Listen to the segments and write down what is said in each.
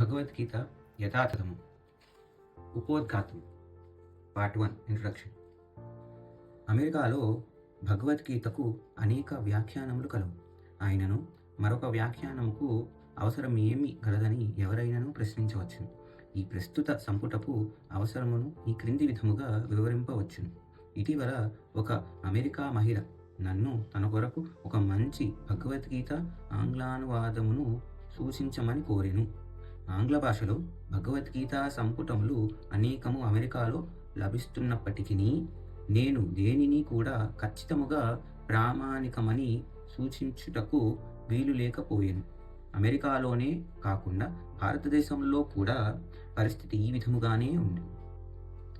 భగవద్గీత యథాతథము. ఉపోద్ఘాతం part one introduction. అమెరికాలో భగవద్గీతకు అనేక వ్యాఖ్యానములు కలవు. ఆయనను మరొక వ్యాఖ్యానముకు అవసరం ఏమి గలదని ఎవరైనాను ప్రశ్నించవచ్చును. ఈ ప్రస్తుత సంపుటపు అవసరమును ఈ క్రింది విధముగా వివరింపవచ్చును. ఇటీవల ఒక అమెరికా మహిళ నన్ను తన కొరకు ఒక మంచి భగవద్గీత ఆంగ్లానువాదమును సూచించమని కోరెను. ఆంగ్ల భాషలో భగవద్గీత సంపుటములు అనేకము అమెరికాలో లభిస్తున్నప్పటికీ నేను దేనిని కూడా ఖచ్చితముగా ప్రామాణికమని సూచించుటకు వీలు లేకపోయాను. అమెరికాలోనే కాకుండా భారతదేశంలో కూడా పరిస్థితి ఈ విధముగానే ఉంది.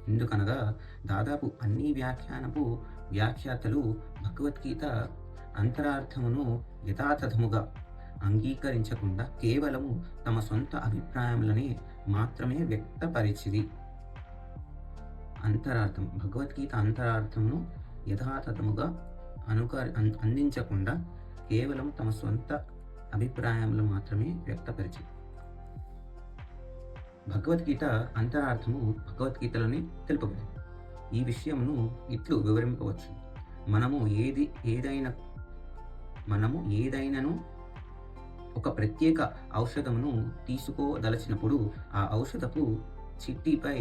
ఎందుకనగా దాదాపు అన్ని వ్యాఖ్యానపు వ్యాఖ్యాతలు భగవద్గీత అంతరార్థమును యథాతథముగా అంగీకరించకుండా కేవలము తమ సొంత అభిప్రాయములనే మాత్రమే వ్యక్తపరిచిది అంతరార్థం భగవద్గీత అంతరార్థమును యథాతథముగా అనుక అం- అందించకుండా కేవలం తమ సొంత అభిప్రాయంలో మాత్రమే వ్యక్తపరిచింది భగవద్గీత అంతరార్థము భగవద్గీతలోనే తెలుపబడింది. ఈ విషయమును ఇట్లు వివరింపవచ్చు మనము ఏది ఏదైనా మనము ఏదైనాను ఒక ప్రత్యేక ఔషధమును తీసుకోదలచినప్పుడు ఆ ఔషధపు చిట్టిపై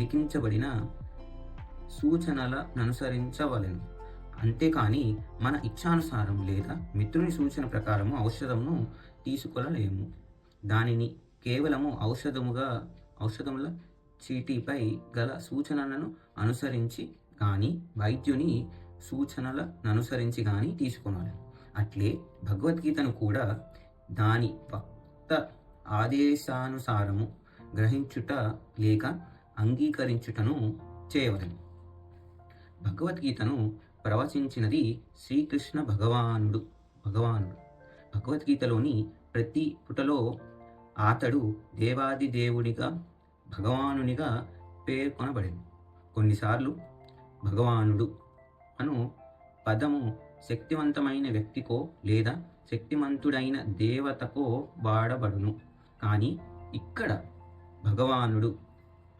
లిఖించబడిన సూచనలను అనుసరించవలను అంతేకాని మన ఇచ్ఛానుసారం లేదా మిత్రుని సూచన ప్రకారము ఔషధమును తీసుకోలేము. దానిని కేవలము ఔషధముగా ఔషధముల చీటీపై గల సూచనలను అనుసరించి కానీ వైద్యుని సూచనలను అనుసరించి కానీ తీసుకోవాలి అట్లే భగవద్గీతను కూడా దాని వక్త ఆదేశానుసారము గ్రహించుట లేక అంగీకరించుటను చేయవలను. భగవద్గీతను ప్రవచించినది శ్రీకృష్ణ భగవానుడు భగవానుడు. భగవద్గీతలోని ప్రతి పుటలో అతడు దేవాది దేవుడిగా భగవానునిగా పేర్కొనబడింది కొన్నిసార్లు భగవానుడు అను పదము శక్తివంతమైన వ్యక్తికో లేదా శక్తిమంతుడైన దేవతకో వాడబడును. కానీ ఇక్కడ భగవానుడు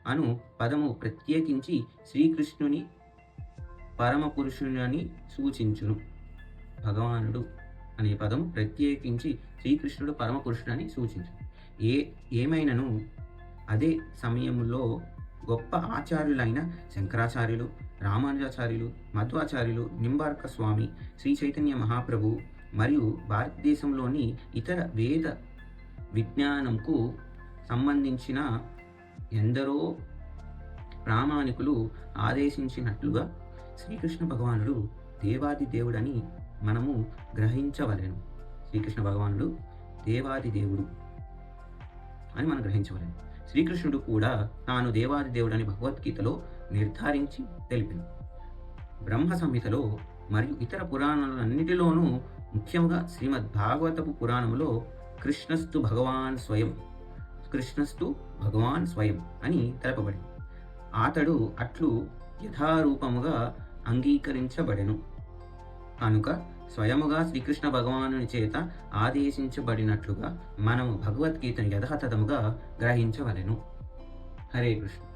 అను పదము ప్రత్యేకించి శ్రీకృష్ణుని పరమపురుషుని సూచించును. భగవానుడు అనే పదం ప్రత్యేకించి శ్రీకృష్ణుడు పరమపురుషుడని సూచించు ఏ ఏమైనను అదే సమయంలో గొప్ప ఆచార్యులైన శంకరాచార్యులు రామానుజాచార్యులు మధ్వాచార్యులు నింబార్క స్వామి శ్రీ చైతన్య మహాప్రభు మరియు భారతదేశంలోని ఇతర వేద విజ్ఞానంకు సంబంధించిన ఎందరో ప్రామాణికులు ఆదేశించినట్లుగా శ్రీకృష్ణ భగవానుడు దేవాది దేవుడని మనము గ్రహించవలెను. శ్రీకృష్ణ భగవానుడు దేవాది దేవుడు అని మనం గ్రహించవలెను. శ్రీకృష్ణుడు కూడా తాను దేవాది దేవుడని భగవద్గీతలో నిర్ధారించి తెలిపింది. బ్రహ్మ సంహితలో మరియు ఇతర పురాణాలన్నిటిలోనూ ముఖ్యంగా శ్రీమద్ భాగవతపు పురాణంలో కృష్ణస్తు భగవాన్ స్వయం కృష్ణస్తు భగవాన్ స్వయం అని తెలపబడింది. అతడు అట్లు యథారూపముగా అంగీకరించబడెను. కనుక స్వయముగా శ్రీకృష్ణ భగవానుని చేత ఆదేశించబడినట్లుగా మనము భగవద్గీతను యథాతథముగా గ్రహించవలెను. హరే కృష్ణ.